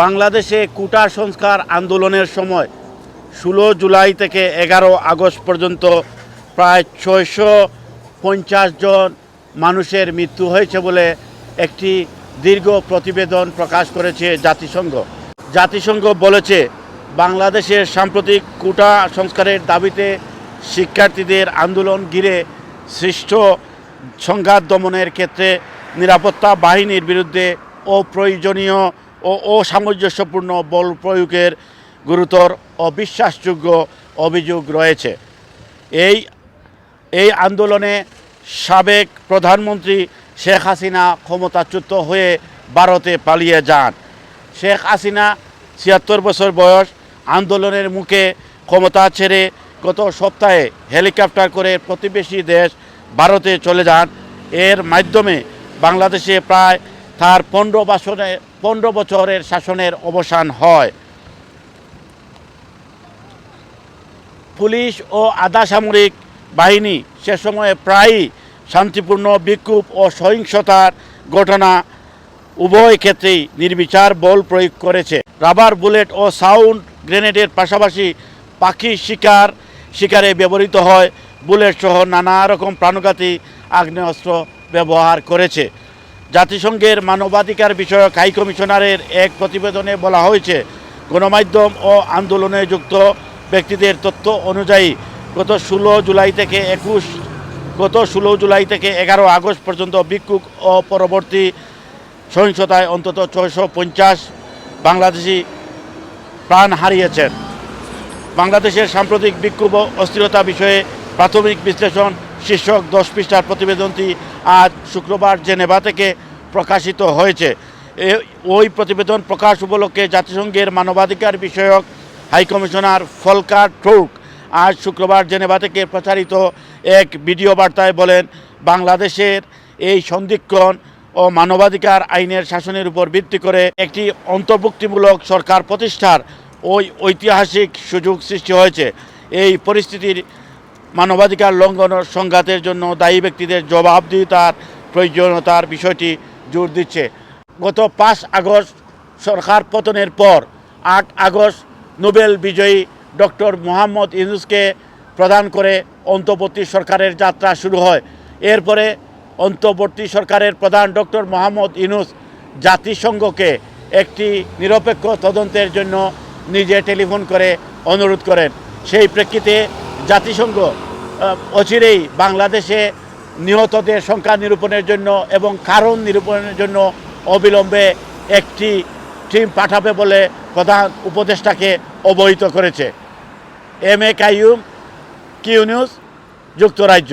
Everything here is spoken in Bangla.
বাংলাদেশে কুটা সংস্কার আন্দোলনের সময় ষোলো জুলাই থেকে এগারো আগস্ট পর্যন্ত প্রায় ছয়শো পঞ্চাশ জন মানুষের মৃত্যু হয়েছে বলে একটি দীর্ঘ প্রতিবেদন প্রকাশ করেছে জাতিসংঘ। জাতিসংঘ বলেছে, বাংলাদেশের সাম্প্রতিক কুটা সংস্কারের দাবিতে শিক্ষার্থীদের আন্দোলন ঘিরে সৃষ্ট সংঘাত দমনের ক্ষেত্রে নিরাপত্তা বাহিনীর বিরুদ্ধে অপ্রয়োজনীয় ও অসামঞ্জস্যপূর্ণ বল প্রয়োগের গুরুতর অবিশ্বাসযোগ্য অভিযোগ রয়েছে। এই এই আন্দোলনে সাবেক প্রধানমন্ত্রী শেখ হাসিনা ক্ষমতাচ্যুত হয়ে ভারতে পালিয়ে যান। শেখ হাসিনা ছিয়াত্তর বছর বয়স, আন্দোলনের মুখে ক্ষমতা ছেড়ে গত সপ্তাহে হেলিকপ্টার করে প্রতিবেশী দেশ ভারতে চলে যান। এর মাধ্যমে বাংলাদেশে প্রায় তার পনেরো বছরে, পনেরো বছরের শাসনের অবসান হয়। পুলিশ ও আধা সামরিক বাহিনী সে সময়ে প্রায়ই শান্তিপূর্ণ, বিক্ষোভ ও সহিংসতার ঘটনা উভয় ক্ষেত্রেই নির্বিচার বল প্রয়োগ করেছে। রাবার বুলেট ও সাউন্ড গ্রেনেডের পাশাপাশি পাখি শিকার, শিকারে ব্যবহৃত হয়। বুলেট সহ নানা রকম প্রাণঘাতী আগ্নেয়াস্ত্র ব্যবহার করেছে। জাতিসংঘের মানবাধিকার বিষয়ক হাই কমিশনারের এক প্রতিবেদনে বলা হয়েছে, গণমাধ্যম ও আন্দোলনে যুক্ত ব্যক্তিদের তথ্য অনুযায়ী গত ষোলো জুলাই থেকে একুশ, গত ষোলো জুলাই থেকে এগারো আগস্ট পর্যন্ত বিক্ষোভ ও পরবর্তী সহিংসতায় অন্তত ছয়শো পঞ্চাশ বাংলাদেশি প্রাণ হারিয়েছেন। বাংলাদেশের সাম্প্রতিক বিক্ষোভ ও অস্থিরতা বিষয়ে প্রাথমিক বিশ্লেষণ শীর্ষক দশ পৃষ্ঠার প্রতিবেদনটি আজ শুক্রবার জেনেভা থেকে প্রকাশিত হয়েছে। ওই প্রতিবেদন প্রকাশ উপলক্ষে জাতিসংঘের মানবাধিকার বিষয়ক হাইকমিশনার ফলকার ট্রুক আজ শুক্রবার জেনেভা থেকে প্রচারিত এক ভিডিও বার্তায় বলেন, বাংলাদেশের এই সন্ধিক্ষণ ও মানবাধিকার আইনের শাসনের উপর ভিত্তি করে একটি অন্তর্ভুক্তিমূলক সরকার প্রতিষ্ঠার ওই ঐতিহাসিক সুযোগ সৃষ্টি হয়েছে। এই পরিস্থিতির মানবাধিকার লঙ্ঘন সংঘাতের জন্য দায়ী ব্যক্তিদের জবাবদিহিতার প্রয়োজনীয়তার বিষয়টি জোর দিচ্ছে। গত পাঁচ আগস্ট সরকার পতনের পর আট আগস্ট নোবেল বিজয়ী ডক্টর মোহাম্মদ ইউনুসকে প্রদান করে অন্তর্বর্তী সরকারের যাত্রা শুরু হয়। এরপরে অন্তর্বর্তী সরকারের প্রধান ডক্টর মোহাম্মদ ইউনুস জাতিসংঘকে একটি নিরপেক্ষ তদন্তের জন্য নিজে টেলিফোন করে অনুরোধ করেন। সেই প্রেক্ষিতে জাতিসংঘ অচিরেই বাংলাদেশে নিহতদের সংখ্যা নিরূপণের জন্য এবং কারণ নিরূপণের জন্য অবিলম্বে একটি টিম পাঠাবে বলে প্রধান উপদেষ্টাকে অবহিত করেছে। M A Qayyim Q news, যুক্তরাজ্য।